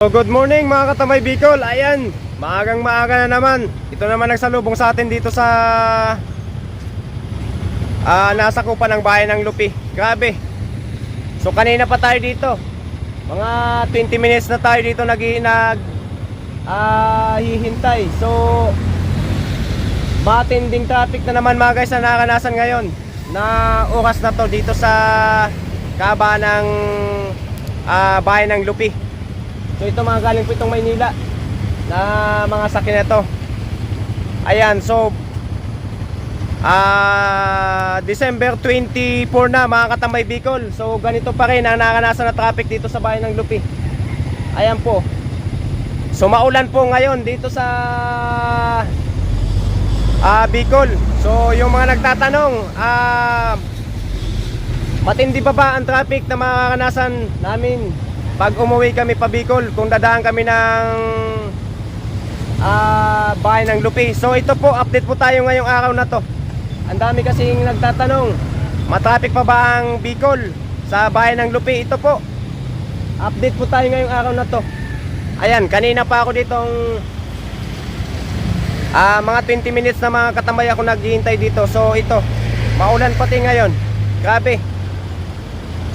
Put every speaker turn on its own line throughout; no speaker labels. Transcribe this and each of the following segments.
So good morning mga katamay Bicol. Ayan, maagang maaga na naman. Ito naman nagsalubong sa atin dito sa ah nasa kupa ng bayan ng Lupi. Grabe. So kanina pa tayo dito. Mga 20 minutes na tayo dito nag ah hihintay. So matinding traffic na naman mga guys na nakakanasan ngayon na oras na to dito sa kaba ng ah, bayan ng Lupi. So ito mga galing po itong Maynila na mga sakin na. Ayan, so ah December 24 na mga katambay Bicol. So ganito pa rin ang nakanasan na traffic dito sa bayan ng Lupi. Ayan po. So maulan po ngayon dito sa ah Bicol. So yung mga nagtatanong, ah matindi pa ba ang traffic na makakanasan namin pag umuwi kami pa Bicol kung dadaan kami ng ah bahay ng Lupi. So ito po, update po tayo ngayong araw na to. Ang dami kasing nagtatanong, matraffic pa ba ang Bicol sa bahay ng Lupi? Ito po, update po tayo ngayong araw na to. Ayan, kanina pa ako ditong ah mga 20 minutes na mga katambay ako naghihintay dito. So ito, maulan pati ngayon. Grabe.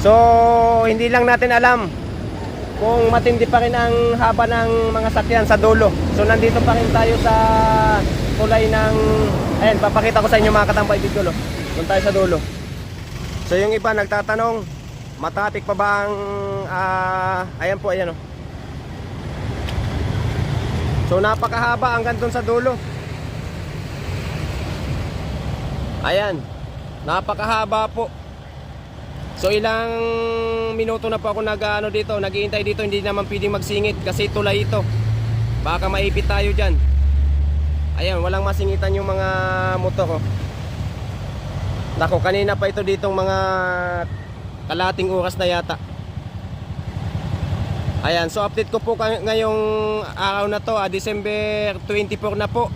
So, hindi lang natin alam kung matindi pa rin ang haba ng mga sakyan sa dulo. So, nandito pa rin tayo sa tulay ng... Ayan, papakita ko sa inyo mga katambay dito. Doon tayo sa dulo. So, yung iba nagtatanong, matraffic pa ba ang... ah, ayan po, ayan o. So, napakahaba hanggang doon sa dulo. Ayan, napakahaba po. So ilang minuto na po ako nag ano dito, naghihintay dito, hindi naman pwedeng magsingit kasi tulay ito. Baka maipit tayo diyan. Ayan, walang masingitan yung mga motor ko. Nako, kanina pa ito ditong mga kalating oras na yata. Ayan, so update ko po ngayong araw na to, ah, December 24 na po.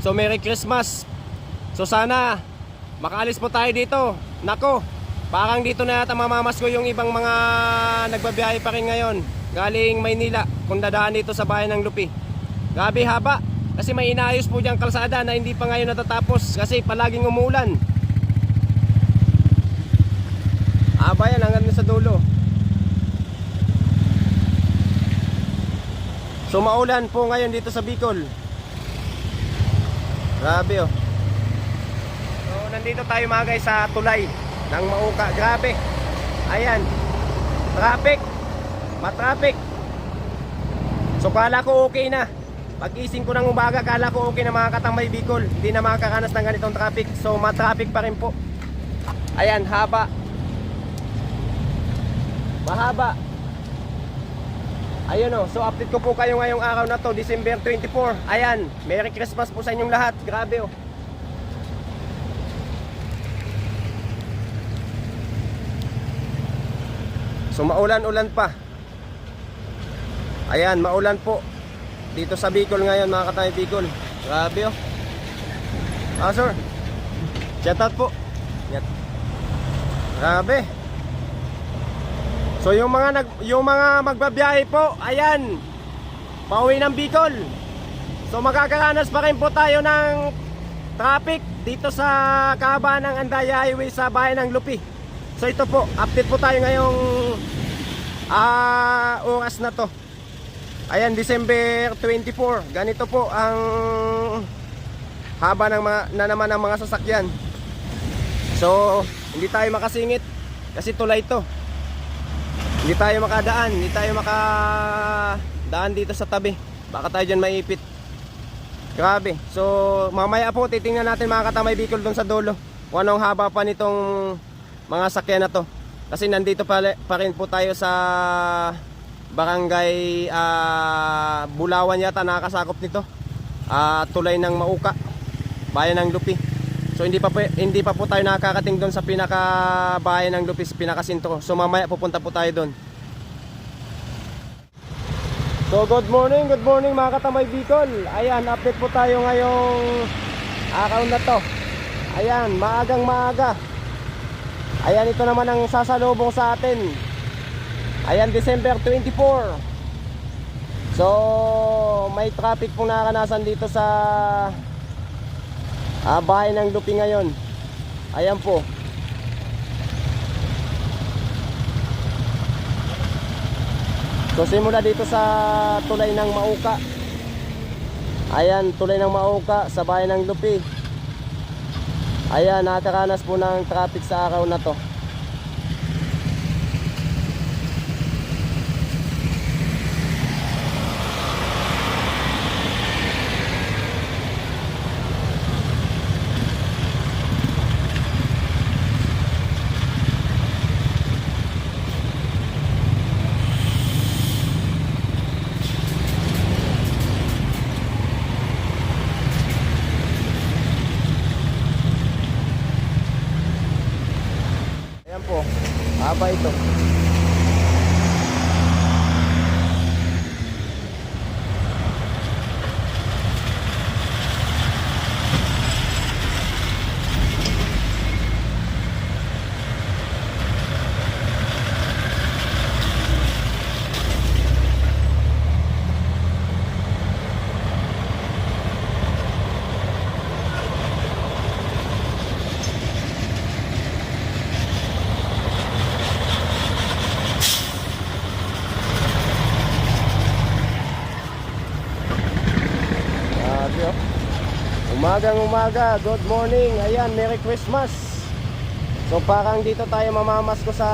So Merry Christmas. So sana makaalis po tayo dito. Nako, Parang dito na yata mamamas ko yung ibang mga nagbabiyahe pa rin ngayon galing Maynila kung dadaan dito sa bayan ng Lupi. Grabe haba kasi may inayos po diyang kalsada na hindi pa ngayon natatapos kasi palaging umuulan. Haba yan hanggang sa dulo. So maulan po ngayon dito sa Bicol. Grabe oh. So nandito tayo mga guys sa tulay ng Mauka. Grabe. Ayan. Traffic. Matraffic. So kala ko okay na. Pag-ising ko ng umaga, kala ko okay na mga katambay Bicol. Hindi na makakaranas ng ganitong traffic. So matraffic pa rin po. Ayan, haba. Mahaba. Ayun o, so update ko po kayo ngayong araw na to, December 24. Ayan, Merry Christmas po sa inyong lahat. Grabe oh. o. So maulan-ulan pa. Ayan, maulan po. Dito sa Bicol ngayon, mga katay Bicol. Grabe oh. Ah, sir. Shout out po. Yan. Grabe. So yung mga nag yung mga magbabiyahe po, ayan. Pauwi ng Bicol. So magkakaranas pa rin po tayo ng traffic dito sa kaba ng Andaya Highway sa bayan ng Lupi. So ito po, update po tayo ngayong ah oras na to. Ayan, December 24. Ganito po ang haba ng mga, na naman ng mga sasakyan. So, hindi tayo makasingit kasi tulay to. Hindi tayo makadaan, hindi tayo makadaan dito sa tabi. Baka tayo dyan maipit. Grabe. So, mamaya po titingnan natin mga katamay Bicol doon sa dulo. Kung anong haba pa nitong mga sakyan na to. Kasi nandito pa, pa rin po tayo sa barangay ah, Bulawan yata nakakasakop nito. Ah, tulay ng Mauka, bayan ng Lupi. So hindi pa po, hindi pa po tayo nakakarating doon sa pinaka bayan ng Lupi, pinaka sentro. So mamaya pupunta po tayo doon. So good morning, good morning mga katamay Bicol. Ayan, update po tayo ngayong araw na to. Ayan, maagang maaga. Ayan, ito naman ang sasalubong sa atin. Ayan, December 24. So, may traffic pong nakakanasan dito sa ah, bahay ng Lupi ngayon. Ayan po. So, simula dito sa tulay ng Mauka. Ayan, tulay ng Mauka sa bahay ng Lupi. Ayan, nakakaranas po ng traffic sa araw na to. Ayan po, haba ito. Grabe oh. Umagang umaga, good morning. Ayan, Merry Christmas. So parang dito tayo mamamas ko sa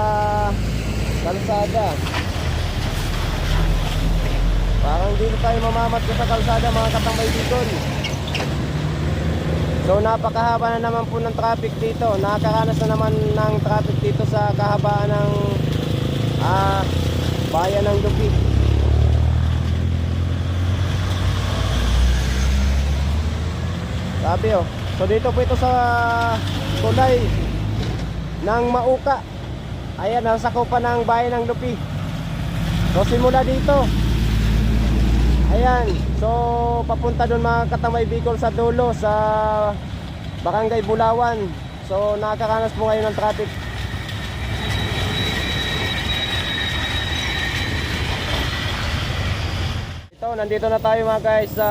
kalsada. Parang dito tayo mamamas ko sa kalsada mga katambay dito. So napakahaba na naman po ng traffic dito. Nakakaranas na naman ng traffic dito sa kahabaan ng ah, bayan ng Lupi. Sabi oh. So dito po ito sa tulay ng Mauka. Ayan, nasa pa ng bayan ng Lupi. So simula dito. Ayan. So papunta doon mga katamay Bicol sa dulo sa Barangay Bulawan. So nakakaranas po ngayon ng traffic. Ito, nandito na tayo mga guys sa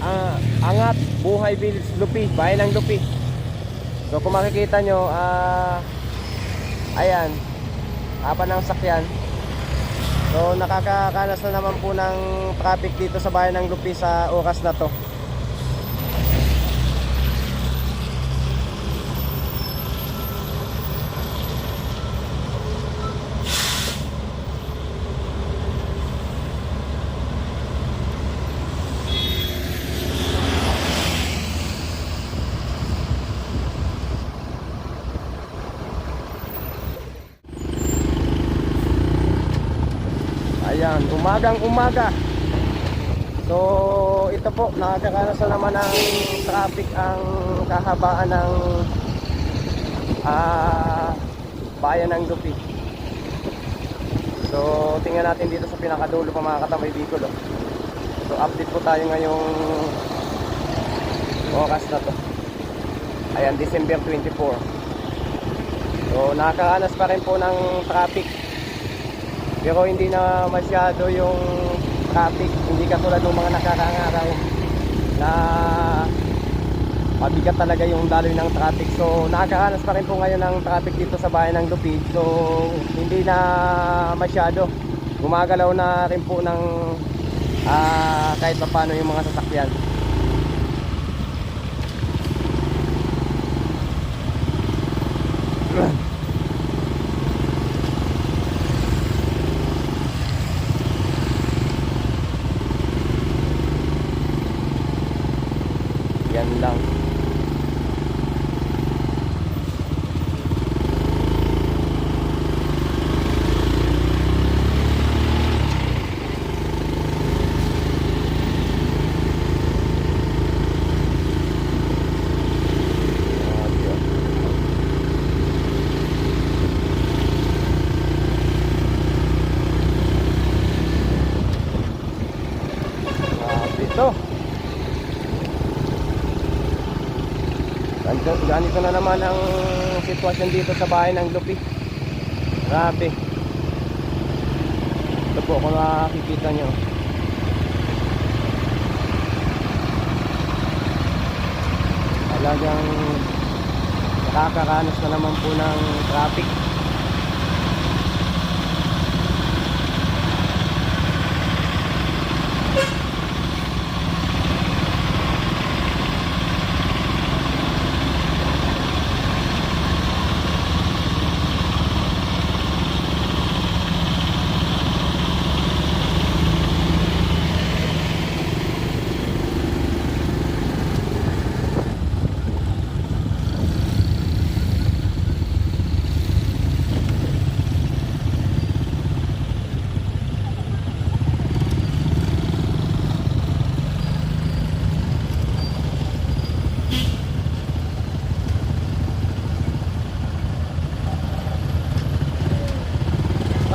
ah, Angat Buhay Village Lupi, bayan ng Lupi. So kung makikita nyo, ah, ayan, haba ng sakyan. So nakakakanas na naman po ng traffic dito sa bayan ng Lupi sa oras na to. Ayan, umagang umaga. So, ito po, nakakaranas na naman ng traffic ang kahabaan ng ah, bayan ng Lupi. So, tingnan natin dito sa pinakadulo pa mga katamay Bicol. Oh. So, update po tayo ngayong oras na to. Ayan, December 24. So, nakakaranas pa rin po ng traffic pero hindi na masyado yung traffic. Hindi katulad ng mga nakakangaraw na mabigat talaga yung daloy ng traffic. So nakakaranas pa rin po ngayon ng traffic dito sa bayan ng Lupi so hindi na masyado. Gumagalaw na rin po ng ah, kahit pa paano yung mga sasakyan naman ang sitwasyon dito sa bahay ng Lupi. Grabe. Ito po kung makikita nyo. Talagang nakakaranas na naman po ng traffic.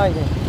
thôi